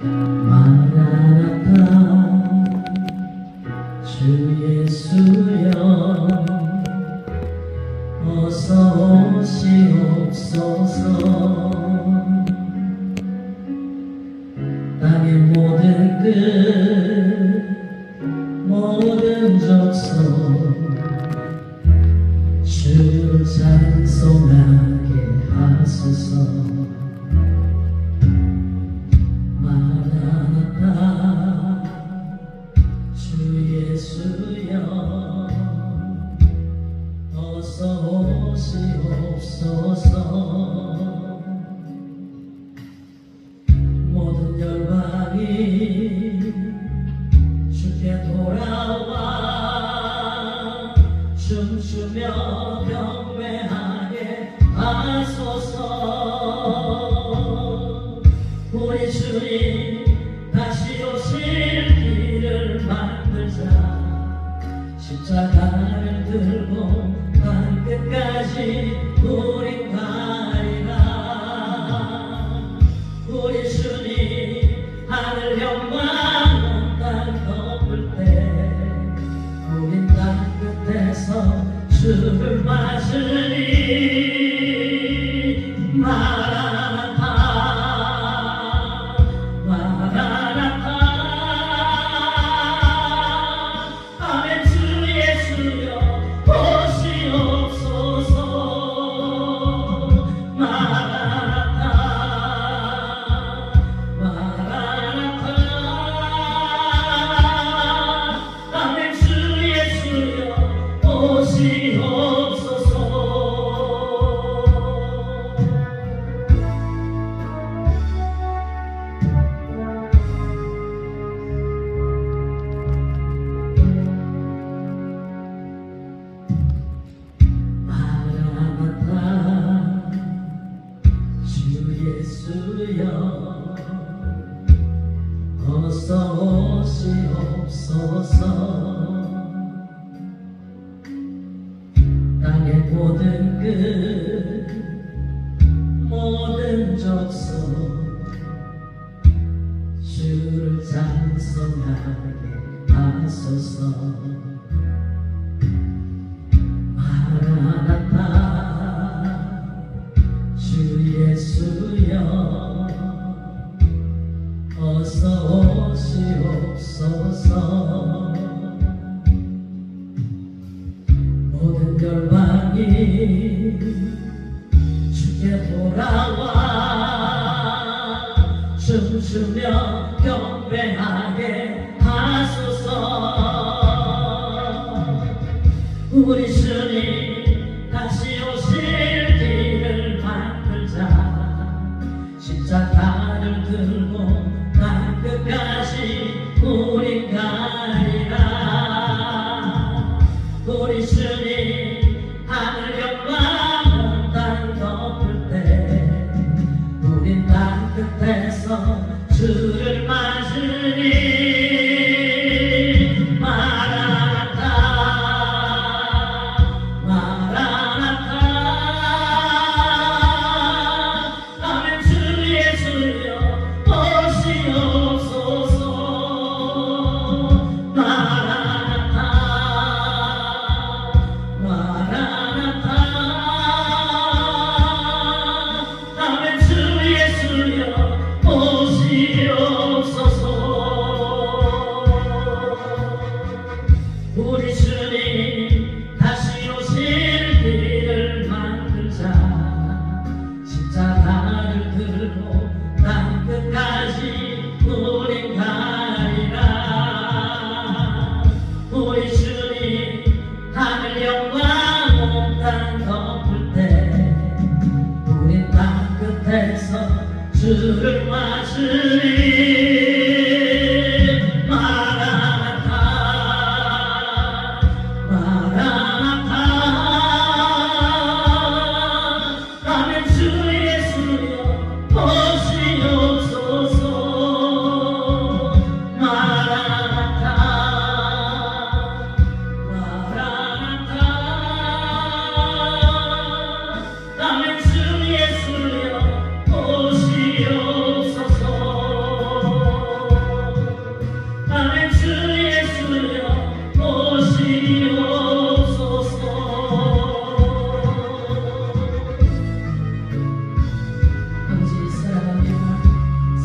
만나다 주 예수여 어서 오시옵소서 땅의 모든 끝 모든 적성 주 찬송하게 하소서 춤추며 경배하게 하소서. 우리 주님 다시 오실 길을 만들자. 십자가를 들고 한 끝까지 우리 가리라. 우리 주님 하늘 영광 땅 덮을 때 우린 땅 끝에서 주를 맞으 예수여 어서 오시옵소서. 땅의 모든 끝 모든 족속 주를 찬송하게 하소서 결박이 주께 돌아와 춤추며 경배하게 하소서. 우리 주님 다시 오실 길을 만들자. 십자가를 들고 땅 끝까지 是恨万事